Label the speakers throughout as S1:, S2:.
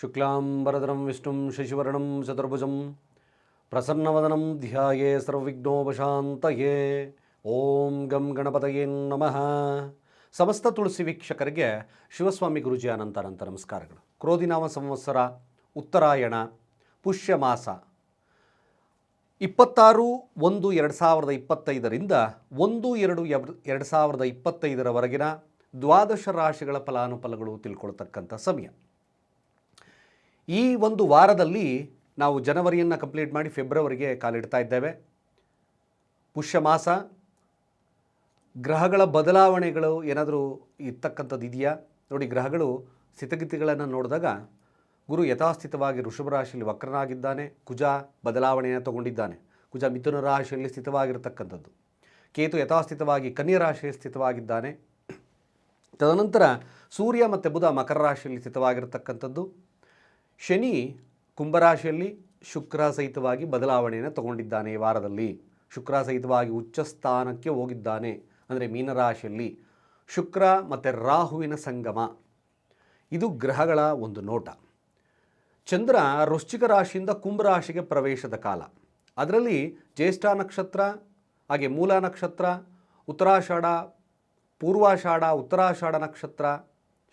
S1: ಶುಕ್ಲಾಂಬರಧರಂ, ವಿಷ್ಣುಂ, ಶಶಿವರ್ಣಂ, ಚತುರ್ಭುಜಂ. ಪ್ರಸನ್ನವದನಂ ಧ್ಯಾಯೇ ಸರ್ವವಿಘ್ನೋಪಶಾಂತಯೇ. ಓಂ ಗಂ ಗಣಪತಯೇ ನಮಃ. ಸಮಸ್ತ ತುಳಸಿ ವೀಕ್ಷಕರಿಗೆ ಶಿವಸ್ವಾಮಿ ಗುರುಜಿ ಅನಂತ ಅನಂತ ನಮಸ್ಕಾರಗಳು. ಕ್ರೋಧಿನಾಮ ಸಂವತ್ಸರ, ಉತ್ತರಾಯಣ ಪುಷ್ಯ ಮಾಸ ಇಪ್ಪತ್ತಾರು ಒಂದು ಎರಡು ಸಾವಿರದ ಇಪ್ಪತ್ತೈದರಿಂದ ಒಂದು ಎರಡು ಎರ್- ಎರಡು ಸಾವಿರದ ಇಪ್ಪತ್ತೈದರವರೆಗಿನ ದ್ವಾದಶ ರಾಶಿಗಳ ಫಲಾನುಫಲಗಳು ತಿಳ್ಕೊಳ್ತಕ್ಕಂಥ ಸಮಯ. ಈ ಒಂದು ವಾರದಲ್ಲಿ ನಾವು ಜನವರಿಯನ್ನು ಕಂಪ್ಲೀಟ್ ಮಾಡಿ ಫೆಬ್ರವರಿಗೆ ಕಾಲಿಡ್ತಾ ಇದ್ದೇವೆ. ಪುಷ್ಯ ಮಾಸ, ಗ್ರಹಗಳ ಬದಲಾವಣೆಗಳು ಏನಾದರೂ ಇರ್ತಕ್ಕಂಥದ್ದು ಇದೆಯಾ? ನೋಡಿ, ಗ್ರಹಗಳು ಸ್ಥಿತಗತಿಗಳನ್ನು ನೋಡಿದಾಗ ಗುರು ಯಥಾಸ್ಥಿತವಾಗಿ ಋಷಭ ರಾಶಿಯಲ್ಲಿ ವಕ್ರನಾಗಿದ್ದಾನೆ, ಕುಜ ಬದಲಾವಣೆಯನ್ನು ತಗೊಂಡಿದ್ದಾನೆ. ಕುಜ ಮಿಥುನ ರಾಶಿಯಲ್ಲಿ ಸ್ಥಿತವಾಗಿರತಕ್ಕಂಥದ್ದು. ಕೇತು ಯಥಾಸ್ಥಿತವಾಗಿ ಕನ್ಯಾ ರಾಶಿಯಲ್ಲಿ ಸ್ಥಿತವಾಗಿದ್ದಾನೆ. ತದನಂತರ ಸೂರ್ಯ ಮತ್ತು ಬುಧ ಮಕರ ರಾಶಿಯಲ್ಲಿ ಸ್ಥಿತವಾಗಿರತಕ್ಕಂಥದ್ದು. ಶನಿ ಕುಂಭರಾಶಿಯಲ್ಲಿ ಶುಕ್ರ ಸಹಿತವಾಗಿ ಬದಲಾವಣೆಯನ್ನು ತಗೊಂಡಿದ್ದಾನೆ ಈ ವಾರದಲ್ಲಿ. ಶುಕ್ರ ಸಹಿತವಾಗಿ ಉಚ್ಚ ಸ್ಥಾನಕ್ಕೆ ಹೋಗಿದ್ದಾನೆ. ಅಂದರೆ ಮೀನರಾಶಿಯಲ್ಲಿ ಶುಕ್ರ ಮತ್ತು ರಾಹುವಿನ ಸಂಗಮ. ಇದು ಗ್ರಹಗಳ ಒಂದು ನೋಟ. ಚಂದ್ರ ವೃಶ್ಚಿಕ ರಾಶಿಯಿಂದ ಕುಂಭರಾಶಿಗೆ ಪ್ರವೇಶದ ಕಾಲ. ಅದರಲ್ಲಿ ಜ್ಯೇಷ್ಠ ನಕ್ಷತ್ರ, ಹಾಗೆ ಮೂಲ ನಕ್ಷತ್ರ, ಉತ್ತರಾಷಾಢ, ಪೂರ್ವಾಷಾಢ, ಉತ್ತರಾಷಾಢ ನಕ್ಷತ್ರ,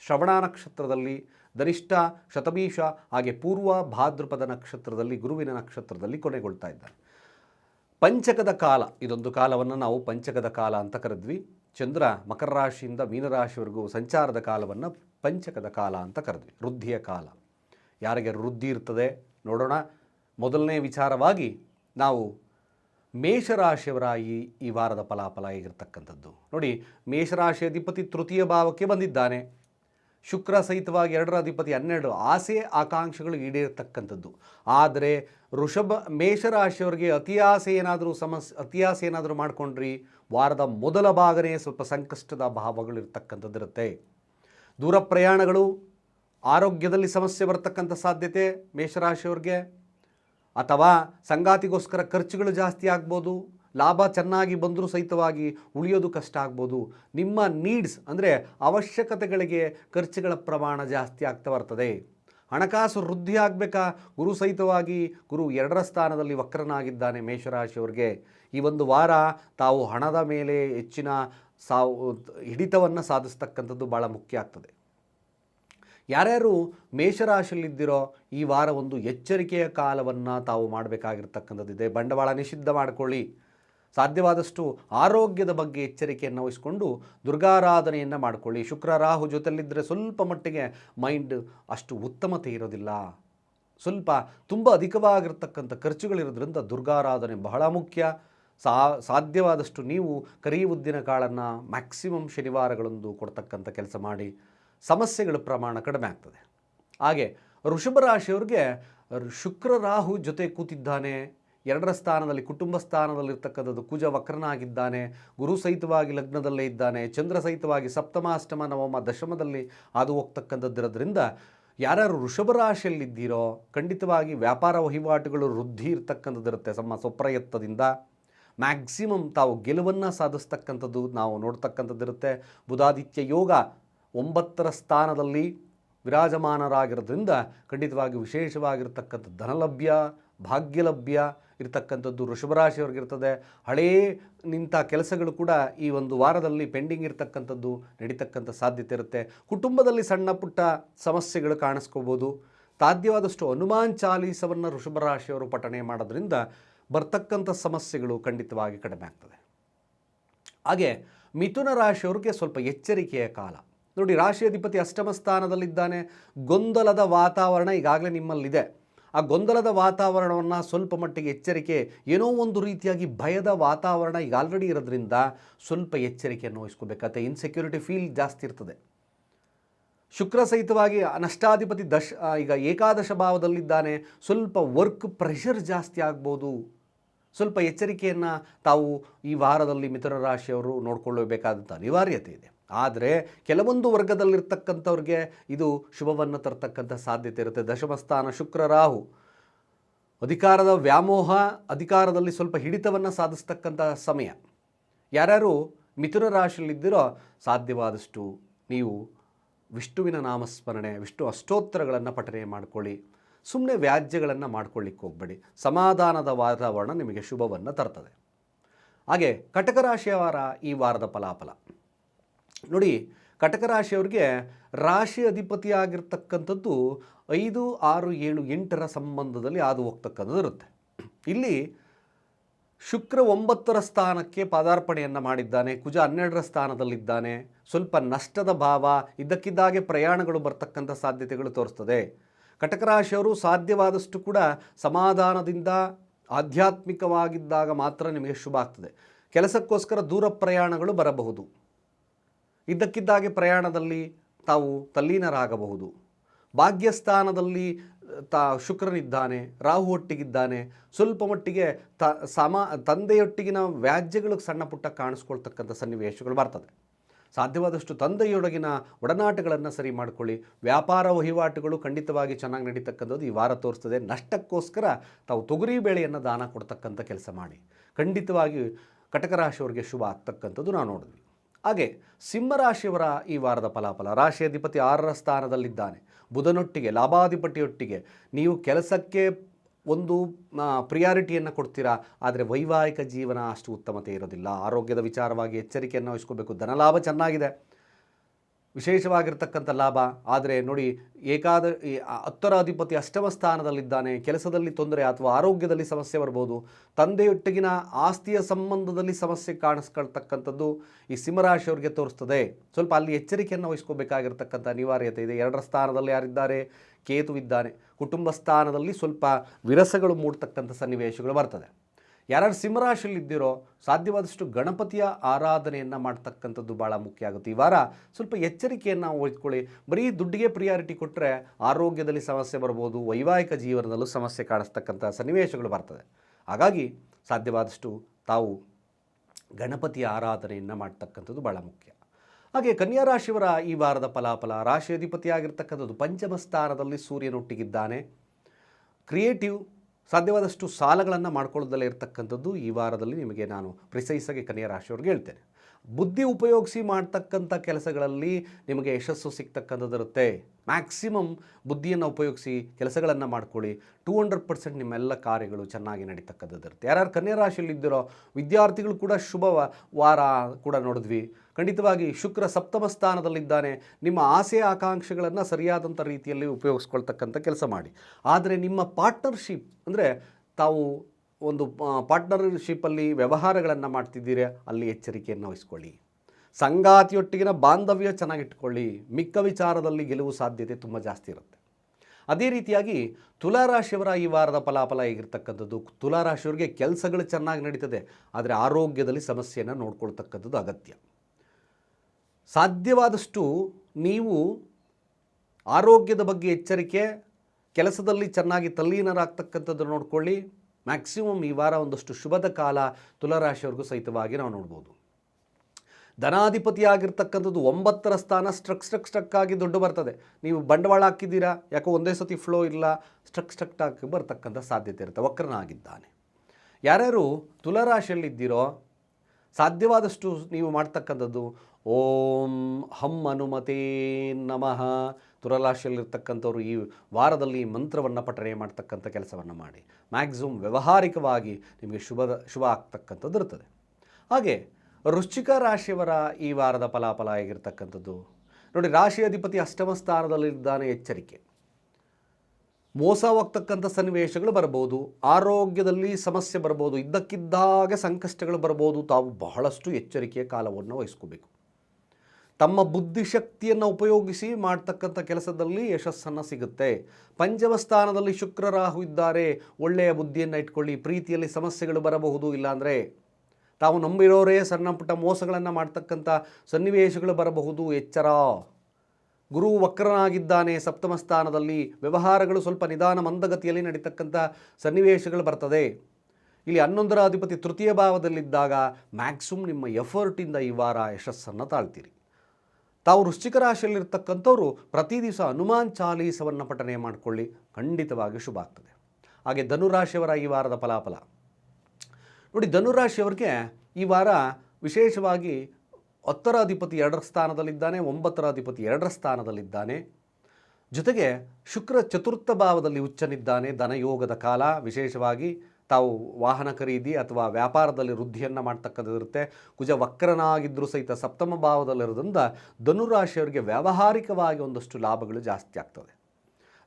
S1: ಶ್ರವಣ ನಕ್ಷತ್ರದಲ್ಲಿ ಧನಿಷ್ಠ ಶತಬೀಷ ಹಾಗೆ ಪೂರ್ವ ಭಾದ್ರಪದ ನಕ್ಷತ್ರದಲ್ಲಿ, ಗುರುವಿನ ನಕ್ಷತ್ರದಲ್ಲಿ ಕೊನೆಗೊಳ್ತಾ ಇದ್ದಾರೆ. ಪಂಚಕದ ಕಾಲ, ಇದೊಂದು ಕಾಲವನ್ನು ನಾವು ಪಂಚಕದ ಕಾಲ ಅಂತ ಕರೆದ್ವಿ. ಚಂದ್ರ ಮಕರ ರಾಶಿಯಿಂದ ಮೀನರಾಶಿವರೆಗೂ ಸಂಚಾರದ ಕಾಲವನ್ನು ಪಂಚಕದ ಕಾಲ ಅಂತ ಕರೆದ್ವಿ, ವೃದ್ಧಿಯ ಕಾಲ. ಯಾರಿಗೆ ವೃದ್ಧಿ ಇರ್ತದೆ ನೋಡೋಣ. ಮೊದಲನೇ ವಿಚಾರವಾಗಿ ನಾವು ಮೇಷರಾಶಿಯವರ ಈ ಈ ವಾರದ ಫಲಾಫಲ ಹೇಗಿರ್ತಕ್ಕಂಥದ್ದು. ನೋಡಿ ಮೇಷರಾಶಿ ಅಧಿಪತಿ ತೃತೀಯ ಭಾವಕ್ಕೆ ಬಂದಿದ್ದಾನೆ. ಶುಕ್ರ ಸಹಿತವಾಗಿ ಎರಡರ ಅಧಿಪತಿ ಹನ್ನೆರಡು ಆಸೆ ಆಕಾಂಕ್ಷೆಗಳು ಈಡೇರತಕ್ಕಂಥದ್ದು. ಆದರೆ ವೃಷಭ ಮೇಷರಾಶಿಯವರಿಗೆ ಅತಿಯಾಸೆ ಏನಾದರೂ ಸಮಸ್ಯೆ ಅತಿಯಾಸೆ ಏನಾದರೂ ಮಾಡಿಕೊಂಡ್ರಿ, ವಾರದ ಮೊದಲ ಭಾಗನೇ ಸ್ವಲ್ಪ ಸಂಕಷ್ಟದ ಭಾವಗಳು ಇರತಕ್ಕಂಥದ್ದಿರುತ್ತೆ. ದೂರ ಪ್ರಯಾಣಗಳು, ಆರೋಗ್ಯದಲ್ಲಿ ಸಮಸ್ಯೆ ಬರತಕ್ಕಂಥ ಸಾಧ್ಯತೆ ಮೇಷರಾಶಿಯವ್ರಿಗೆ, ಅಥವಾ ಸಂಗಾತಿಗೋಸ್ಕರ ಖರ್ಚುಗಳು ಜಾಸ್ತಿ ಆಗ್ಬೋದು ಲಾಭ ಚೆನ್ನಾಗಿ ಬಂದರೂ ಸಹಿತವಾಗಿ ಉಳಿಯೋದು ಕಷ್ಟ ಆಗ್ಬೋದು. ನಿಮ್ಮ ನೀಡ್ಸ್ ಅಂದರೆ ಅವಶ್ಯಕತೆಗಳಿಗೆ ಖರ್ಚುಗಳ ಪ್ರಮಾಣ ಜಾಸ್ತಿ ಆಗ್ತಾ ಬರ್ತದೆ. ಹಣಕಾಸು ವೃದ್ಧಿ ಆಗಬೇಕಾ? ಗುರು ಸಹಿತವಾಗಿ ಗುರು ಎರಡರ ಸ್ಥಾನದಲ್ಲಿ ವಕ್ರನಾಗಿದ್ದಾನೆ ಮೇಷರಾಶಿಯವರಿಗೆ. ಈ ಒಂದು ವಾರ ತಾವು ಹಣದ ಮೇಲೆ ಹೆಚ್ಚಿನ ಸಾವು, ಹಿಡಿತವನ್ನು ಸಾಧಿಸ್ತಕ್ಕಂಥದ್ದು ಭಾಳ ಮುಖ್ಯ ಆಗ್ತದೆ. ಯಾರ್ಯಾರು ಮೇಷರಾಶಿಯಲ್ಲಿದ್ದಿರೋ ಈ ವಾರ ಒಂದು ಎಚ್ಚರಿಕೆಯ ಕಾಲವನ್ನು ತಾವು ಮಾಡಬೇಕಾಗಿರ್ತಕ್ಕಂಥದ್ದಿದೆ. ಬಂಡವಾಳ ನಿಷಿದ್ಧ ಮಾಡಿಕೊಳ್ಳಿ. ಸಾಧ್ಯವಾದಷ್ಟು ಆರೋಗ್ಯದ ಬಗ್ಗೆ ಎಚ್ಚರಿಕೆಯನ್ನು ವಹಿಸಿಕೊಂಡು ದುರ್ಗಾರಾಧನೆಯನ್ನು ಮಾಡಿಕೊಳ್ಳಿ. ಶುಕ್ರ ರಾಹು ಜೊತೆಯಲ್ಲಿದ್ದರೆ ಸ್ವಲ್ಪ ಮಟ್ಟಿಗೆ ಮೈಂಡ್ ಅಷ್ಟು ಉತ್ತಮತೆ ಇರೋದಿಲ್ಲ. ಸ್ವಲ್ಪ ತುಂಬ ಅಧಿಕವಾಗಿರ್ತಕ್ಕಂಥ ಖರ್ಚುಗಳಿರೋದ್ರಿಂದ ದುರ್ಗಾರಾಧನೆ ಬಹಳ ಮುಖ್ಯ. ಸಾ, ಸಾಧ್ಯವಾದಷ್ಟು ನೀವು ಕರಿ ಉದ್ದಿನ ಕಾಳನ್ನು ಮ್ಯಾಕ್ಸಿಮಮ್ ಶನಿವಾರಗಳೊಂದು ಕೊಡ್ತಕ್ಕಂಥ ಕೆಲಸ ಮಾಡಿ, ಸಮಸ್ಯೆಗಳ ಪ್ರಮಾಣ ಕಡಿಮೆ ಆಗ್ತದೆ. ಹಾಗೆ ವೃಷಭ ರಾಶಿಯವ್ರಿಗೆ ಶುಕ್ರ ರಾಹು ಜೊತೆ ಕೂತಿದ್ದಾನೆ ಎರಡರ ಸ್ಥಾನದಲ್ಲಿ, ಕುಟುಂಬ ಸ್ಥಾನದಲ್ಲಿರ್ತಕ್ಕಂಥದ್ದು ಕುಜ ವಕ್ರನಾಗಿದ್ದಾನೆ, ಗುರು ಸಹಿತವಾಗಿ ಲಗ್ನದಲ್ಲೇ ಇದ್ದಾನೆ, ಚಂದ್ರ ಸಹಿತವಾಗಿ ಸಪ್ತಮ ಅಷ್ಟಮ ನವಮ, ದಶಮದಲ್ಲಿ ಹಾದು ಹೋಗ್ತಕ್ಕಂಥದ್ದಿರೋದ್ರಿಂದ ಯಾರ್ಯಾರು ವೃಷಭ ರಾಶಿಯಲ್ಲಿದ್ದೀರೋ, ಖಂಡಿತವಾಗಿ ವ್ಯಾಪಾರ ವಹಿವಾಟುಗಳು ವೃದ್ಧಿ ಇರ್ತಕ್ಕಂಥದ್ದಿರುತ್ತೆ ತಮ್ಮ ಸ್ವಪ್ರಯತ್ನದಿಂದ. ಮ್ಯಾಕ್ಸಿಮಮ್ ತಾವು ಗೆಲುವನ್ನು ಸಾಧಿಸ್ತಕ್ಕಂಥದ್ದು ನಾವು ನೋಡ್ತಕ್ಕಂಥದ್ದಿರುತ್ತೆ. ಬುಧಾದಿತ್ಯ ಯೋಗ ಒಂಬತ್ತರ ಸ್ಥಾನದಲ್ಲಿ ವಿರಾಜಮಾನರಾಗಿರೋದ್ರಿಂದ ಖಂಡಿತವಾಗಿ ವಿಶೇಷವಾಗಿರ್ತಕ್ಕಂಥ ಧನಲಭ್ಯ ಭಾಗ್ಯಲಭ್ಯ ಇರ್ತಕ್ಕಂಥದ್ದು ವೃಷಭರಾಶಿಯವ್ರಿಗಿರ್ತದೆ. ಹಳೇ ನಿಂತ ಕೆಲಸಗಳು ಕೂಡ ಈ ಒಂದು ವಾರದಲ್ಲಿ ಪೆಂಡಿಂಗ್ ಇರ್ತಕ್ಕಂಥದ್ದು ನಡೀತಕ್ಕಂಥ ಸಾಧ್ಯತೆ ಇರುತ್ತೆ. ಕುಟುಂಬದಲ್ಲಿ ಸಣ್ಣ ಪುಟ್ಟ ಸಮಸ್ಯೆಗಳು ಕಾಣಿಸ್ಕೋಬೋದು. ಸಾಧ್ಯವಾದಷ್ಟು ಹನುಮಾನ್ ಚಾಲೀಸವನ್ನು ವೃಷಭರಾಶಿಯವರು ಪಠಣೆ ಮಾಡೋದ್ರಿಂದ ಬರ್ತಕ್ಕಂಥ ಸಮಸ್ಯೆಗಳು ಖಂಡಿತವಾಗಿ ಕಡಿಮೆ ಆಗ್ತದೆ. ಹಾಗೆ ಮಿಥುನ ರಾಶಿಯವ್ರಿಗೆ ಸ್ವಲ್ಪ ಎಚ್ಚರಿಕೆಯ ಕಾಲ. ನೋಡಿ, ರಾಶಿ ಅಧಿಪತಿ ಅಷ್ಟಮ ಸ್ಥಾನದಲ್ಲಿದ್ದಾನೆ. ಗೊಂದಲದ ವಾತಾವರಣ ಈಗಾಗಲೇ ನಿಮ್ಮಲ್ಲಿದೆ. ಆ ಗೊಂದಲದ ವಾತಾವರಣವನ್ನು ಸ್ವಲ್ಪ ಮಟ್ಟಿಗೆ ಎಚ್ಚರಿಕೆ, ಏನೋ ಒಂದು ರೀತಿಯಾಗಿ ಭಯದ ವಾತಾವರಣ ಈಗ ಆಲ್ರೆಡಿ ಇರೋದ್ರಿಂದ ಸ್ವಲ್ಪ ಎಚ್ಚರಿಕೆಯನ್ನು ವಹಿಸ್ಕೋಬೇಕಾಗತ್ತೆ. ಇನ್ಸೆಕ್ಯೂರಿಟಿ ಫೀಲ್ ಜಾಸ್ತಿ ಇರ್ತದೆ. ಶುಕ್ರ ಸಹಿತವಾಗಿ ನಷ್ಟಾಧಿಪತಿ ದಶ ಈಗ ಏಕಾದಶ ಭಾವದಲ್ಲಿದ್ದಾನೆ. ಸ್ವಲ್ಪ ವರ್ಕ್ ಪ್ರೆಷರ್ ಜಾಸ್ತಿ ಆಗ್ಬೋದು. ಸ್ವಲ್ಪ ಎಚ್ಚರಿಕೆಯನ್ನು ತಾವು ಈ ವಾರದಲ್ಲಿ ಮಿಥುನ ರಾಶಿಯವರು ನೋಡಿಕೊಳ್ಳಬೇಕಾದಂಥ ಅನಿವಾರ್ಯತೆ ಇದೆ. ಆದರೆ ಕೆಲವೊಂದು ವರ್ಗದಲ್ಲಿರ್ತಕ್ಕಂಥವ್ರಿಗೆ ಇದು ಶುಭವನ್ನು ತರ್ತಕ್ಕಂಥ ಸಾಧ್ಯತೆ ಇರುತ್ತೆ. ದಶಮಸ್ಥಾನ ಶುಕ್ರ ರಾಹು. ಅಧಿಕಾರದ ವ್ಯಾಮೋಹ ಅಧಿಕಾರದಲ್ಲಿ ಸ್ವಲ್ಪ ಹಿಡಿತವನ್ನು ಸಾಧಿಸ್ತಕ್ಕಂಥ ಸಮಯ. ಯಾರ್ಯಾರು ಮಿಥುನ ರಾಶಿಯಲ್ಲಿದ್ದೀರೋ ಸಾಧ್ಯವಾದಷ್ಟು ನೀವು ವಿಷ್ಣುವಿನ ನಾಮಸ್ಮರಣೆ, ವಿಷ್ಣು ಅಷ್ಟೋತ್ತರಗಳನ್ನು ಪಠನೆ ಮಾಡ್ಕೊಳ್ಳಿ. ಸುಮ್ಮನೆ ವ್ಯಾಜ್ಯಗಳನ್ನು ಮಾಡ್ಕೊಳ್ಳಿಕ್ಕೆ ಹೋಗಬೇಡಿ. ಸಮಾಧಾನದ ವಾತಾವರಣ ನಿಮಗೆ ಶುಭವನ್ನು ತರ್ತದೆ. ಹಾಗೆ ಕಟಕ ರಾಶಿಯವರ ಈ ವಾರದ ಫಲಾಫಲ. ನೋಡಿ, ಕಟಕ ರಾಶಿಯವ್ರಿಗೆ ರಾಶಿ ಅಧಿಪತಿಯಾಗಿರ್ತಕ್ಕಂಥದ್ದು ಐದು, ಆರು, ಏಳು, ಎಂಟರ ಸಂಬಂಧದಲ್ಲಿ ಹಾದು ಹೋಗ್ತಕ್ಕಂಥದ್ದು ಇರುತ್ತೆ. ಇಲ್ಲಿ ಶುಕ್ರ ಒಂಬತ್ತರ ಸ್ಥಾನಕ್ಕೆ ಪಾದಾರ್ಪಣೆಯನ್ನು ಮಾಡಿದ್ದಾನೆ, ಕುಜ ಹನ್ನೆರಡರ ಸ್ಥಾನದಲ್ಲಿದ್ದಾನೆ. ಸ್ವಲ್ಪ ನಷ್ಟದ ಭಾವ ಇದ್ದಕ್ಕಿದ್ದಾಗೆ ಪ್ರಯಾಣಗಳು ಬರ್ತಕ್ಕಂಥ ಸಾಧ್ಯತೆಗಳು ತೋರಿಸ್ತದೆ. ಕಟಕ ರಾಶಿಯವರು ಸಾಧ್ಯವಾದಷ್ಟು ಕೂಡ ಸಮಾಧಾನದಿಂದ ಆಧ್ಯಾತ್ಮಿಕವಾಗಿದ್ದಾಗ ಮಾತ್ರ ನಿಮಗೆ ಶುಭ ಆಗ್ತದೆ. ಕೆಲಸಕ್ಕೋಸ್ಕರ ದೂರ ಪ್ರಯಾಣಗಳು ಬರಬಹುದು. ಇದ್ದಕ್ಕಿದ್ದಾಗೆ ಪ್ರಯಾಣದಲ್ಲಿ ತಾವು ತಲ್ಲೀನರಾಗಬಹುದು. ಭಾಗ್ಯಸ್ಥಾನದಲ್ಲಿ, ತಾ, ಶುಕ್ರನಿದ್ದಾನೆ ರಾಹು ಒಟ್ಟಿಗಿದ್ದಾನೆ ಸ್ವಲ್ಪ ಮಟ್ಟಿಗೆ ತ, ಸಮ, ತಂದೆಯೊಟ್ಟಿಗಿನ ವ್ಯಾಜ್ಯಗಳು ಸಣ್ಣ ಪುಟ್ಟ ಕಾಣಿಸ್ಕೊಳ್ತಕ್ಕಂಥ ಸನ್ನಿವೇಶಗಳು ಬರ್ತದೆ. ಸಾಧ್ಯವಾದಷ್ಟು ತಂದೆಯೊಳಗಿನ ಒಡನಾಟಗಳನ್ನು ಸರಿ ಮಾಡಿಕೊಳ್ಳಿ. ವ್ಯಾಪಾರ ವಹಿವಾಟುಗಳು ಖಂಡಿತವಾಗಿ ಚೆನ್ನಾಗಿ ನಡೀತಕ್ಕಂಥದ್ದು ಈ ವಾರ ತೋರಿಸ್ತದೆ. ನಷ್ಟಕ್ಕೋಸ್ಕರ ತಾವು ತೊಗರಿ ಬೇಳೆಯನ್ನು ದಾನ ಕೊಡ್ತಕ್ಕಂಥ ಕೆಲಸ ಮಾಡಿ. ಖಂಡಿತವಾಗಿ ಕಟಕ ರಾಶಿಯವರಿಗೆ ಶುಭ ಆಗ್ತಕ್ಕಂಥದ್ದು ನಾವು ನೋಡಿದ್ವಿ. ಹಾಗೆ ಸಿಂಹರಾಶಿಯವರ ಈ ವಾರದ ಫಲಾಫಲ. ರಾಶಿ ಅಧಿಪತಿ ಆರರ ಸ್ಥಾನದಲ್ಲಿದ್ದಾನೆ. ಬುಧನೊಟ್ಟಿಗೆ, ಲಾಭಾಧಿಪತಿಯೊಟ್ಟಿಗೆ ನೀವು ಕೆಲಸಕ್ಕೆ ಒಂದು ಪ್ರಿಯಾರಿಟಿಯನ್ನು ಕೊಡ್ತೀರಾ? ಆದರೆ ವೈವಾಹಿಕ ಜೀವನ ಅಷ್ಟು ಉತ್ತಮತೆ ಇರೋದಿಲ್ಲ. ಆರೋಗ್ಯದ ವಿಚಾರವಾಗಿ ಎಚ್ಚರಿಕೆಯನ್ನು ವಹಿಸ್ಕೋಬೇಕು. ಧನಲಾಭ ಚೆನ್ನಾಗಿದೆ. ವಿಶೇಷವಾಗಿರ್ತಕ್ಕಂಥ ಲಾಭ. ಆದರೆ ನೋಡಿ, ಏಕಾದ ಹತ್ತರ ಅಧಿಪತಿ ಅಷ್ಟಮ ಸ್ಥಾನದಲ್ಲಿದ್ದಾನೆ. ಕೆಲಸದಲ್ಲಿ ತೊಂದರೆ ಅಥವಾ ಆರೋಗ್ಯದಲ್ಲಿ ಸಮಸ್ಯೆ ಬರ್ಬೋದು. ತಂದೆಯೊಟ್ಟಿಗಿನ ಆಸ್ತಿಯ ಸಂಬಂಧದಲ್ಲಿ ಸಮಸ್ಯೆ ಕಾಣಿಸ್ಕೊಳ್ತಕ್ಕಂಥದ್ದು ಈ ಸಿಂಹರಾಶಿಯವರಿಗೆ ತೋರಿಸ್ತದೆ. ಸ್ವಲ್ಪ ಅಲ್ಲಿ ಎಚ್ಚರಿಕೆಯನ್ನು ವಹಿಸ್ಕೋಬೇಕಾಗಿರ್ತಕ್ಕಂಥ ಅನಿವಾರ್ಯತೆ ಇದೆ. ಎರಡರ ಸ್ಥಾನದಲ್ಲಿ ಯಾರಿದ್ದಾರೆ? ಕೇತು ಇದ್ದಾನೆ. ಕುಟುಂಬ ಸ್ಥಾನದಲ್ಲಿ ಸ್ವಲ್ಪ ವಿರಸಗಳು ಮೂಡ್ತಕ್ಕಂಥ ಸನ್ನಿವೇಶಗಳು ಬರ್ತದೆ. ಯಾರ್ಯಾರು ಸಿಂಹರಾಶಿಯಲ್ಲಿದ್ದೀರೋ ಸಾಧ್ಯವಾದಷ್ಟು ಗಣಪತಿಯ ಆರಾಧನೆಯನ್ನು ಮಾಡ್ತಕ್ಕಂಥದ್ದು ಭಾಳ ಮುಖ್ಯ ಆಗುತ್ತೆ. ಈ ವಾರ ಸ್ವಲ್ಪ ಎಚ್ಚರಿಕೆಯನ್ನು ವಹಿಸ್ಕೊಳ್ಳಿ. ಬರೀ ದುಡ್ಡಿಗೆ ಪ್ರಿಯಾರಿಟಿ ಕೊಟ್ಟರೆ ಆರೋಗ್ಯದಲ್ಲಿ ಸಮಸ್ಯೆ ಬರ್ಬೋದು, ವೈವಾಹಿಕ ಜೀವನದಲ್ಲೂ ಸಮಸ್ಯೆ ಕಾಣಿಸ್ತಕ್ಕಂಥ ಸನ್ನಿವೇಶಗಳು ಬರ್ತದೆ. ಹಾಗಾಗಿ ಸಾಧ್ಯವಾದಷ್ಟು ತಾವು ಗಣಪತಿಯ ಆರಾಧನೆಯನ್ನು ಮಾಡ್ತಕ್ಕಂಥದ್ದು ಭಾಳ ಮುಖ್ಯ. ಹಾಗೆ ಕನ್ಯಾ ರಾಶಿಯವರ ಈ ವಾರದ ಫಲಾಫಲ, ರಾಶಿ ಅಧಿಪತಿಯಾಗಿರ್ತಕ್ಕಂಥದ್ದು ಪಂಚಮ ಸ್ಥಾನದಲ್ಲಿ ಸೂರ್ಯನೊಟ್ಟಿಗಿದ್ದಾನೆ. ಕ್ರಿಯೇಟಿವ್ ಸಾಧ್ಯವಾದಷ್ಟು ಸಾಲಗಳನ್ನು ಮಾಡ್ಕೊಳ್ಳೋದಲ್ಲೇ ಇರತಕ್ಕಂಥದ್ದು ಈ ವಾರದಲ್ಲಿ ನಿಮಗೆ ನಾನು ಪ್ರಿಸೈಸಾಗಿ ಕನ್ಯಾ ರಾಶಿಯವ್ರಿಗೆ ಹೇಳ್ತೇನೆ. ಬುದ್ಧಿ ಉಪಯೋಗಿಸಿ ಮಾಡ್ತಕ್ಕಂಥ ಕೆಲಸಗಳಲ್ಲಿ ನಿಮಗೆ ಯಶಸ್ಸು ಸಿಗ್ತಕ್ಕಂಥದ್ದಿರುತ್ತೆ. ಮ್ಯಾಕ್ಸಿಮಮ್ ಬುದ್ಧಿಯನ್ನು ಉಪಯೋಗಿಸಿ ಕೆಲಸಗಳನ್ನು ಮಾಡ್ಕೊಳ್ಳಿ. ಟೂ ಹಂಡ್ರೆಡ್ ಪರ್ಸೆಂಟ್ ನಿಮ್ಮೆಲ್ಲ ಕಾರ್ಯಗಳು ಚೆನ್ನಾಗಿ ನಡೀತಕ್ಕಂಥದ್ದಿರುತ್ತೆ. ಯಾರ್ಯಾರು ಕನ್ಯಾ ರಾಶಿಯಲ್ಲಿದ್ದಿರೋ ವಿದ್ಯಾರ್ಥಿಗಳು ಕೂಡ ಶುಭ ವಾರ ಕೂಡ ನೋಡಿದ್ವಿ. ಖಂಡಿತವಾಗಿ ಶುಕ್ರ ಸಪ್ತಮ ಸ್ಥಾನದಲ್ಲಿದ್ದಾನೆ. ನಿಮ್ಮ ಆಸೆ ಆಕಾಂಕ್ಷೆಗಳನ್ನು ಸರಿಯಾದಂಥ ರೀತಿಯಲ್ಲಿ ಉಪಯೋಗಿಸ್ಕೊಳ್ತಕ್ಕಂಥ ಕೆಲಸ ಮಾಡಿ. ಆದರೆ ನಿಮ್ಮ ಪಾರ್ಟ್ನರ್ಶಿಪ್ ಅಂದರೆ ತಾವು ಒಂದು ಪಾರ್ಟ್ನರ್ಶಿಪ್ಪಲ್ಲಿ ವ್ಯವಹಾರಗಳನ್ನು ಮಾಡ್ತಿದ್ದೀರಿ, ಅಲ್ಲಿ ಎಚ್ಚರಿಕೆಯನ್ನು ವಹಿಸ್ಕೊಳ್ಳಿ. ಸಂಗಾತಿಯೊಟ್ಟಿಗಿನ ಬಾಂಧವ್ಯ ಚೆನ್ನಾಗಿಟ್ಕೊಳ್ಳಿ. ಮಿಕ್ಕ ವಿಚಾರದಲ್ಲಿ ಗೆಲುವು ಸಾಧ್ಯತೆ ತುಂಬ ಜಾಸ್ತಿ ಇರುತ್ತೆ. ಅದೇ ರೀತಿಯಾಗಿ ತುಲಾರಾಶಿಯವರ ಈ ವಾರದ ಫಲಾಫಲ ಹೇಗಿರ್ತಕ್ಕಂಥದ್ದು? ತುಲಾರಾಶಿಯವರಿಗೆ ಕೆಲಸಗಳು ಚೆನ್ನಾಗಿ ನಡೀತದೆ, ಆದರೆ ಆರೋಗ್ಯದಲ್ಲಿ ಸಮಸ್ಯೆಯನ್ನು ನೋಡ್ಕೊಳ್ತಕ್ಕಂಥದ್ದು ಅಗತ್ಯ. ಸಾಧ್ಯವಾದಷ್ಟು ನೀವು ಆರೋಗ್ಯದ ಬಗ್ಗೆ ಎಚ್ಚರಿಕೆ, ಕೆಲಸದಲ್ಲಿ ಚೆನ್ನಾಗಿ ತಲ್ಲೀನರಾಗ್ತಕ್ಕಂಥದ್ದು ನೋಡ್ಕೊಳ್ಳಿ. ಮ್ಯಾಕ್ಸಿಮಮ್ ಈ ವಾರ ಒಂದಷ್ಟು ಶುಭದ ಕಾಲ ತುಲಾರಾಶಿಯವ್ರಿಗೂ ಸಹಿತವಾಗಿ ನಾವು ನೋಡ್ಬೋದು. ಧನಾಧಿಪತಿಯಾಗಿರ್ತಕ್ಕಂಥದ್ದು ಒಂಬತ್ತರ ಸ್ಥಾನ ಸ್ಟ್ರಕ್ ಸ್ಟ್ರಕ್ ಸ್ಟ್ರಕ್ ಆಗಿ ದುಡ್ಡು ಬರ್ತದೆ. ನೀವು ಬಂಡವಾಳ ಹಾಕಿದ್ದೀರಾ? ಯಾಕೋ ಒಂದೇ ಸತಿ ಫ್ಲೋ ಇಲ್ಲ. ಸ್ಟ್ರಕ್ ಸ್ಟ್ರಕ್ ಆಗಿ ಬರ್ತಕ್ಕಂಥ ಸಾಧ್ಯತೆ ಇರುತ್ತೆ. ವಕ್ರನಾಗಿದ್ದಾನೆ. ಯಾರ್ಯಾರು ತುಲಾರಾಶಿಯಲ್ಲಿದ್ದೀರೋ, ಸಾಧ್ಯವಾದಷ್ಟು ನೀವು ಮಾಡ್ತಕ್ಕಂಥದ್ದು ಓಂ ಹಂ ಹನುಮತೇ ನಮಃ. ತುಲಾರಾಶಿಯಲ್ಲಿರ್ತಕ್ಕಂಥವ್ರು ಈ ವಾರದಲ್ಲಿ ಮಂತ್ರವನ್ನು ಪಠಣೆ ಮಾಡ್ತಕ್ಕಂಥ ಕೆಲಸವನ್ನು ಮಾಡಿ. ಮ್ಯಾಕ್ಸಿಮಮ್ ವ್ಯವಹಾರಿಕವಾಗಿ ನಿಮಗೆ ಶುಭದ, ಶುಭ ಆಗ್ತಕ್ಕಂಥದ್ದು ಇರ್ತದೆ. ಹಾಗೆ ವೃಶ್ಚಿಕ ರಾಶಿಯವರ ಈ ವಾರದ ಫಲಾಫಲ ಆಗಿರ್ತಕ್ಕಂಥದ್ದು ನೋಡಿ, ರಾಶಿ ಅಧಿಪತಿ ಅಷ್ಟಮ ಸ್ಥಾನದಲ್ಲಿದ್ದಾನೆ, ಎಚ್ಚರಿಕೆ. ಮೋಸ ಹೋಗ್ತಕ್ಕಂಥ ಸನ್ನಿವೇಶಗಳು ಬರ್ಬೋದು, ಆರೋಗ್ಯದಲ್ಲಿ ಸಮಸ್ಯೆ ಬರ್ಬೋದು ಇದ್ದಕ್ಕಿದ್ದಾಗೆ ಸಂಕಷ್ಟಗಳು ಬರ್ಬೋದು, ತಾವು ಬಹಳಷ್ಟು ಎಚ್ಚರಿಕೆಯ ಕಾಲವನ್ನು ವಹಿಸ್ಕೋಬೇಕು. ತಮ್ಮ ಬುದ್ಧಿಶಕ್ತಿಯನ್ನು ಉಪಯೋಗಿಸಿ ಮಾಡ್ತಕ್ಕಂಥ ಕೆಲಸದಲ್ಲಿ ಯಶಸ್ಸನ್ನು ಸಿಗುತ್ತೆ. ಪಂಚಮ ಸ್ಥಾನದಲ್ಲಿ ಶುಕ್ರ ರಾಹು ಇದ್ದಾರೆ. ಒಳ್ಳೆಯ ಬುದ್ಧಿಯನ್ನು ಇಟ್ಕೊಳ್ಳಿ. ಪ್ರೀತಿಯಲ್ಲಿ ಸಮಸ್ಯೆಗಳು ಬರಬಹುದು, ಇಲ್ಲಾಂದರೆ ತಾವು ನಂಬಿರೋರೇ ಸಣ್ಣ ಪುಟ್ಟ ಮೋಸಗಳನ್ನು ಮಾಡ್ತಕ್ಕಂಥ ಸನ್ನಿವೇಶಗಳು ಬರಬಹುದು. ಎಚ್ಚರ. ಗುರು ವಕ್ರನಾಗಿದ್ದಾನೆ. ಸಪ್ತಮ ಸ್ಥಾನದಲ್ಲಿ ವ್ಯವಹಾರಗಳು ಸ್ವಲ್ಪ ನಿಧಾನ ಮಂದಗತಿಯಲ್ಲಿ ನಡೀತಕ್ಕಂಥ ಸನ್ನಿವೇಶಗಳು ಬರ್ತದೆ. ಇಲ್ಲಿ ಹನ್ನೊಂದರ ಅಧಿಪತಿ ತೃತೀಯ ಭಾವದಲ್ಲಿದ್ದಾಗ, ಮ್ಯಾಕ್ಸಿಮಮ್ ನಿಮ್ಮ ಎಫರ್ಟಿಂದ ಈ ವಾರ ಯಶಸ್ಸನ್ನು ತಾಳ್ತೀರಿ. ತಾವು ವೃಶ್ಚಿಕ ರಾಶಿಯಲ್ಲಿರ್ತಕ್ಕಂಥವ್ರು ಪ್ರತಿ ದಿವಸ ಹನುಮಾನ್ ಚಾಲೀಸವನ್ನು ಪಠನೆ ಮಾಡಿಕೊಳ್ಳಿ. ಖಂಡಿತವಾಗಿ ಶುಭ ಆಗ್ತದೆ. ಹಾಗೆ ಧನುರಾಶಿಯವರ ಈ ವಾರದ ಫಲಾಫಲ. ನೋಡಿ ಧನುರಾಶಿಯವರಿಗೆ ಈ ವಾರ ವಿಶೇಷವಾಗಿ ಹತ್ತರ ಅಧಿಪತಿ ಎರಡರ ಸ್ಥಾನದಲ್ಲಿದ್ದಾನೆ, ಒಂಬತ್ತರ ಅಧಿಪತಿ ಎರಡರ ಸ್ಥಾನದಲ್ಲಿದ್ದಾನೆ. ಜೊತೆಗೆ ಶುಕ್ರ ಚತುರ್ಥ ಭಾವದಲ್ಲಿ ಉಚ್ಚನಿದ್ದಾನೆ ಧನಯೋಗದ ಕಾಲ ವಿಶೇಷವಾಗಿ. ತಾವು ವಾಹನ ಖರೀದಿ ಅಥವಾ ವ್ಯಾಪಾರದಲ್ಲಿ ವೃದ್ಧಿಯನ್ನು ಮಾಡ್ತಕ್ಕಂಥದ್ದಿರುತ್ತೆ ಕುಜ ವಕ್ರನಾಗಿದ್ದರೂ ಸಹಿತ ಸಪ್ತಮ ಭಾವದಲ್ಲಿರೋದ್ರಿಂದ ಧನುರಾಶಿಯವರಿಗೆ ವ್ಯಾವಹಾರಿಕವಾಗಿ ಒಂದಷ್ಟು ಲಾಭಗಳು ಜಾಸ್ತಿ ಆಗ್ತದೆ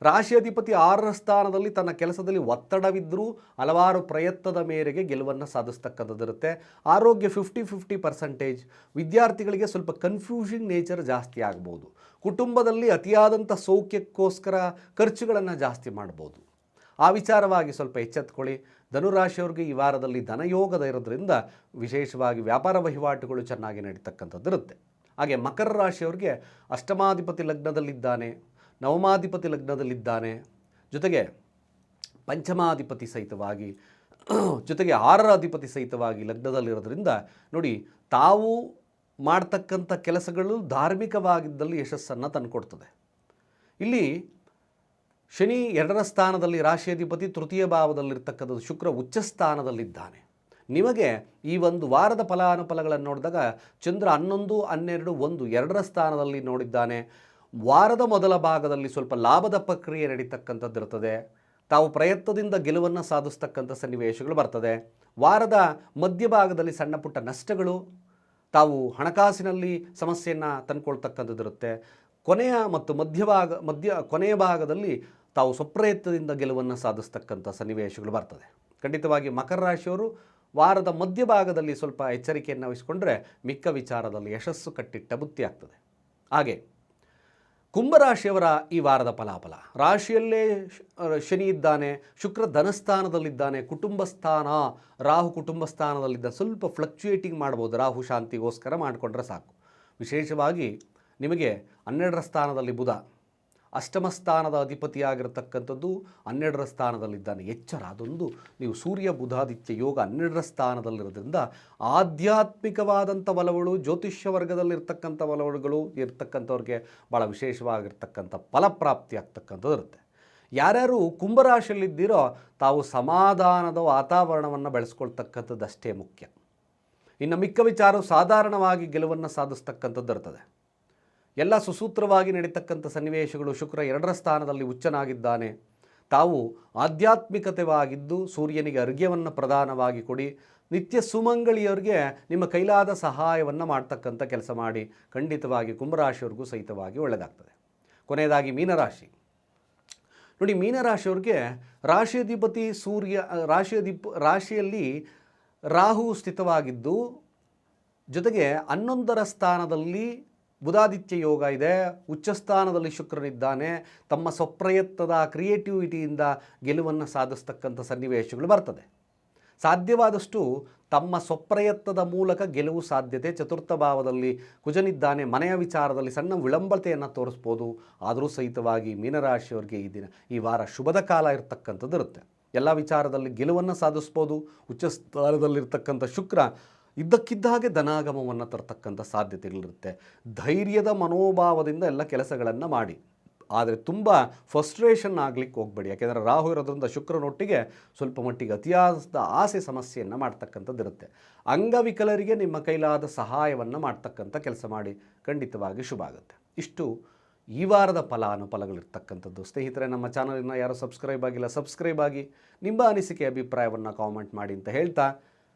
S1: ರಾಶಿ ಅಧಿಪತಿ ಆರರ ಸ್ಥಾನದಲ್ಲಿ ತನ್ನ ಕೆಲಸದಲ್ಲಿ ಒತ್ತಡವಿದ್ದರೂ ಹಲವಾರು ಪ್ರಯತ್ನದ ಮೇರೆಗೆ ಗೆಲುವನ್ನು ಸಾಧಿಸ್ತಕ್ಕಂಥದ್ದಿರುತ್ತೆ ಆರೋಗ್ಯ ಫಿಫ್ಟಿ ಫಿಫ್ಟಿ ಪರ್ಸೆಂಟೇಜ್ ವಿದ್ಯಾರ್ಥಿಗಳಿಗೆ ಸ್ವಲ್ಪ ಕನ್ಫ್ಯೂಷನ್ ನೇಚರ್ ಜಾಸ್ತಿ ಆಗ್ಬೋದು. ಕುಟುಂಬದಲ್ಲಿ ಅತಿಯಾದಂಥ ಸೌಖ್ಯಕ್ಕೋಸ್ಕರ ಖರ್ಚುಗಳನ್ನು ಜಾಸ್ತಿ ಮಾಡ್ಬೋದು. ಆ ವಿಚಾರವಾಗಿ ಸ್ವಲ್ಪ ಎಚ್ಚೆತ್ಕೊಳ್ಳಿ. ಧನುರಾಶಿಯವ್ರಿಗೆ ಈ ವಾರದಲ್ಲಿ ಧನಯೋಗದ ಇರೋದ್ರಿಂದ ವಿಶೇಷವಾಗಿ ವ್ಯಾಪಾರ ವಹಿವಾಟುಗಳು ಚೆನ್ನಾಗಿ ನಡೀತಕ್ಕಂಥದ್ದಿರುತ್ತೆ ಹಾಗೆ ಮಕರ ರಾಶಿಯವ್ರಿಗೆ ಅಷ್ಟಮಾಧಿಪತಿ ಲಗ್ನದಲ್ಲಿದ್ದಾನೆ, ನವಮಾಧಿಪತಿ ಲಗ್ನದಲ್ಲಿದ್ದಾನೆ, ಜೊತೆಗೆ ಪಂಚಮಾಧಿಪತಿ ಸಹಿತವಾಗಿ, ಜೊತೆಗೆ ಆರರ ಅಧಿಪತಿ ಸಹಿತವಾಗಿ ಲಗ್ನದಲ್ಲಿರೋದ್ರಿಂದ ನೋಡಿ ತಾವು ಮಾಡ್ತಕ್ಕಂಥ ಕೆಲಸಗಳು ಧಾರ್ಮಿಕವಾಗಿದ್ದಲ್ಲಿ ಯಶಸ್ಸನ್ನು ತಂದುಕೊಡ್ತದೆ. ಇಲ್ಲಿ ಶನಿ ಎರಡರ ಸ್ಥಾನದಲ್ಲಿ ರಾಶಿಯಾಧಿಪತಿ ತೃತೀಯ ಭಾವದಲ್ಲಿರ್ತಕ್ಕಂಥದ್ದು ಶುಕ್ರ ಉಚ್ಚ ಸ್ಥಾನದಲ್ಲಿದ್ದಾನೆ. ನಿಮಗೆ ಈ ಒಂದು ವಾರದ ಫಲಾನುಫಲಗಳನ್ನು ನೋಡಿದಾಗ ಚಂದ್ರ ಹನ್ನೊಂದು, ಹನ್ನೆರಡು, ಒಂದು, ಎರಡರ ಸ್ಥಾನದಲ್ಲಿ ನೋಡಿದ್ದಾನೆ. ವಾರದ ಮೊದಲ ಭಾಗದಲ್ಲಿ ಸ್ವಲ್ಪ ಲಾಭದ ಪ್ರಕ್ರಿಯೆ ನಡೀತಕ್ಕಂಥದ್ದಿರುತ್ತದೆ ತಾವು ಪ್ರಯತ್ನದಿಂದ ಗೆಲುವನ್ನು ಸಾಧಿಸ್ತಕ್ಕಂಥ ಸನ್ನಿವೇಶಗಳು ಬರ್ತದೆ. ವಾರದ ಮಧ್ಯಭಾಗದಲ್ಲಿ ಸಣ್ಣ ಪುಟ್ಟ ನಷ್ಟಗಳು, ತಾವು ಹಣಕಾಸಿನಲ್ಲಿ ಸಮಸ್ಯೆಯನ್ನು ತಂದ್ಕೊಳ್ತಕ್ಕಂಥದ್ದಿರುತ್ತೆ ಕೊನೆಯ ಮತ್ತು ಮಧ್ಯಭಾಗ ಮಧ್ಯ, ಕೊನೆಯ ಭಾಗದಲ್ಲಿ ತಾವು ಸ್ವಪ್ರಯತ್ನದಿಂದ ಗೆಲುವನ್ನು ಸಾಧಿಸ್ತಕ್ಕಂಥ ಸನ್ನಿವೇಶಗಳು ಬರ್ತದೆ. ಖಂಡಿತವಾಗಿ ಮಕರ ರಾಶಿಯವರು ವಾರದ ಮಧ್ಯಭಾಗದಲ್ಲಿ ಸ್ವಲ್ಪ ಎಚ್ಚರಿಕೆಯನ್ನು ವಹಿಸಿಕೊಂಡ್ರೆ ಮಿಕ್ಕ ವಿಚಾರದಲ್ಲಿ ಯಶಸ್ಸು ಕಟ್ಟಿಟ್ಟ ಬುತ್ತಿ ಆಗ್ತದೆ. ಹಾಗೆ ಕುಂಭರಾಶಿಯವರ ಈ ವಾರದ ಫಲಾಫಲ. ರಾಶಿಯಲ್ಲೇ ಶನಿ ಇದ್ದಾನೆ, ಶುಕ್ರ ಧನಸ್ಥಾನದಲ್ಲಿದ್ದಾನೆ, ಕುಟುಂಬ ಸ್ಥಾನ, ರಾಹು ಕುಟುಂಬ ಸ್ಥಾನದಲ್ಲಿದ್ದ ಸ್ವಲ್ಪ ಫ್ಲಕ್ಚುಯೇಟಿಂಗ್ ಮಾಡ್ಬೋದು. ರಾಹು ಶಾಂತಿಗೋಸ್ಕರ ಮಾಡಿಕೊಂಡ್ರೆ ಸಾಕು. ವಿಶೇಷವಾಗಿ ನಿಮಗೆ ಹನ್ನೆರಡರ ಸ್ಥಾನದಲ್ಲಿ ಬುಧ, ಅಷ್ಟಮ ಸ್ಥಾನದ ಅಧಿಪತಿಯಾಗಿರ್ತಕ್ಕಂಥದ್ದು ಹನ್ನೆರಡರ ಸ್ಥಾನದಲ್ಲಿದ್ದಾನೆ. ಎಚ್ಚರ, ಅದೊಂದು. ನೀವು ಸೂರ್ಯ, ಬುಧಾದಿತ್ಯ ಯೋಗ ಹನ್ನೆರಡರ ಸ್ಥಾನದಲ್ಲಿರೋದ್ರಿಂದ ಆಧ್ಯಾತ್ಮಿಕವಾದಂಥ ಒಲವುಗಳು, ಜ್ಯೋತಿಷ್ಯ ವರ್ಗದಲ್ಲಿರ್ತಕ್ಕಂಥ ಒಲವುಗಳು ಇರ್ತಕ್ಕಂಥವ್ರಿಗೆ ಭಾಳ ವಿಶೇಷವಾಗಿರ್ತಕ್ಕಂಥ ಫಲಪ್ರಾಪ್ತಿ ಆಗ್ತಕ್ಕಂಥದ್ದು ಇರುತ್ತೆ. ಯಾರ್ಯಾರು ಕುಂಭರಾಶಿಯಲ್ಲಿದ್ದೀರೋ ತಾವು ಸಮಾಧಾನದ ವಾತಾವರಣವನ್ನು ಬೆಳೆಸ್ಕೊಳ್ತಕ್ಕಂಥದ್ದು ಅಷ್ಟೇ ಮುಖ್ಯ. ಇನ್ನು ಮಿಕ್ಕ ವಿಚಾರವು ಸಾಧಾರಣವಾಗಿ ಗೆಲುವನ್ನು ಸಾಧಿಸ್ತಕ್ಕಂಥದ್ದು ಇರ್ತದೆ. ಎಲ್ಲ ಸುಸೂತ್ರವಾಗಿ ನಡೀತಕ್ಕಂಥ ಸನ್ನಿವೇಶಗಳು ಶುಕ್ರ ಎರಡರ ಸ್ಥಾನದಲ್ಲಿ ಉಚ್ಚನಾಗಿದ್ದಾನೆ ತಾವು ಆಧ್ಯಾತ್ಮಿಕತೆವಾಗಿದ್ದು ಸೂರ್ಯನಿಗೆ ಅರ್ಘ್ಯವನ್ನು ಪ್ರಧಾನವಾಗಿ ಕೊಡಿ, ನಿತ್ಯ ಸುಮಂಗಳಿಯವರಿಗೆ ನಿಮ್ಮ ಕೈಲಾದ ಸಹಾಯವನ್ನು ಮಾಡ್ತಕ್ಕಂಥ ಕೆಲಸ ಮಾಡಿ. ಖಂಡಿತವಾಗಿ ಕುಂಭರಾಶಿಯವ್ರಿಗೂ ಸಹಿತವಾಗಿ ಒಳ್ಳೆಯದಾಗ್ತದೆ. ಕೊನೆಯದಾಗಿ ಮೀನರಾಶಿ. ನೋಡಿ, ಮೀನರಾಶಿಯವ್ರಿಗೆ ರಾಶಿಯಧಿಪತಿ ಸೂರ್ಯ, ರಾಶಿಯಧಿಪ, ರಾಶಿಯಲ್ಲಿ ರಾಹು ಸ್ಥಿತವಾಗಿದ್ದು, ಜೊತೆಗೆ ಹನ್ನೊಂದರ ಸ್ಥಾನದಲ್ಲಿ ಬುಧಾದಿತ್ಯ ಯೋಗ ಇದೆ. ಉಚ್ಚಸ್ಥಾನದಲ್ಲಿ ಶುಕ್ರನಿದ್ದಾನೆ. ತಮ್ಮ ಸ್ವಪ್ರಯತ್ನದ ಕ್ರಿಯೇಟಿವಿಟಿಯಿಂದ ಗೆಲುವನ್ನು ಸಾಧಿಸ್ತಕ್ಕಂಥ ಸನ್ನಿವೇಶಗಳು ಬರ್ತದೆ. ಸಾಧ್ಯವಾದಷ್ಟು ತಮ್ಮ ಸ್ವಪ್ರಯತ್ನದ ಮೂಲಕ ಗೆಲುವು ಸಾಧ್ಯತೆ, ಚತುರ್ಥ ಭಾವದಲ್ಲಿ ಕುಜನಿದ್ದಾನೆ. ಮನೆಯ ವಿಚಾರದಲ್ಲಿ ಸಣ್ಣ ವಿಳಂಬತೆಯನ್ನು ತೋರಿಸ್ಬೋದು. ಆದರೂ ಸಹಿತವಾಗಿ ಮೀನರಾಶಿಯವರಿಗೆ ಈ ದಿನ, ಈ ವಾರ ಶುಭದ ಕಾಲ ಇರತಕ್ಕಂಥದ್ದು ಇರುತ್ತೆ. ಎಲ್ಲ ವಿಚಾರದಲ್ಲಿ ಗೆಲುವನ್ನು ಸಾಧಿಸ್ಬೋದು. ಉಚ್ಚ ಸ್ಥಾನದಲ್ಲಿರ್ತಕ್ಕಂಥ ಶುಕ್ರ ಇದ್ದಕ್ಕಿದ್ದ ಹಾಗೆ ಧನಾಗಮವನ್ನು ತರ್ತಕ್ಕಂಥ ಸಾಧ್ಯತೆಗಳಿರುತ್ತೆ. ಧೈರ್ಯದ ಮನೋಭಾವದಿಂದ ಎಲ್ಲ ಕೆಲಸಗಳನ್ನು ಮಾಡಿ. ಆದರೆ ತುಂಬ ಫಸ್ಟ್ರೇಷನ್ ಆಗಲಿಕ್ಕೆ ಹೋಗಬೇಡಿ. ಯಾಕೆಂದರೆ ರಾಹು ಇರೋದ್ರಿಂದ ಶುಕ್ರನೊಟ್ಟಿಗೆ ಸ್ವಲ್ಪ ಮಟ್ಟಿಗೆ ಅತಿಯಾದ ಆಸೆ ಸಮಸ್ಯೆಯನ್ನು ಮಾಡ್ತಕ್ಕಂಥದ್ದಿರುತ್ತೆ. ಅಂಗವಿಕಲರಿಗೆ ನಿಮ್ಮ ಕೈಲಾದ ಸಹಾಯವನ್ನು ಮಾಡ್ತಕ್ಕಂಥ ಕೆಲಸ ಮಾಡಿ ಖಂಡಿತವಾಗಿ ಶುಭ ಆಗುತ್ತೆ. ಇಷ್ಟು ಈ ವಾರದ ಫಲಾನುಫಲಗಳಿರ್ತಕ್ಕಂಥದ್ದು. ಸ್ನೇಹಿತರೆ, ನಮ್ಮ ಚಾನಲಿನ ಯಾರು ಸಬ್ಸ್ಕ್ರೈಬ್ ಆಗಿಲ್ಲ, ಸಬ್ಸ್ಕ್ರೈಬ್ ಆಗಿ. ನಿಮ್ಮ ಅನಿಸಿಕೆ, ಅಭಿಪ್ರಾಯವನ್ನು ಕಾಮೆಂಟ್ ಮಾಡಿ ಅಂತ ಹೇಳ್ತಾ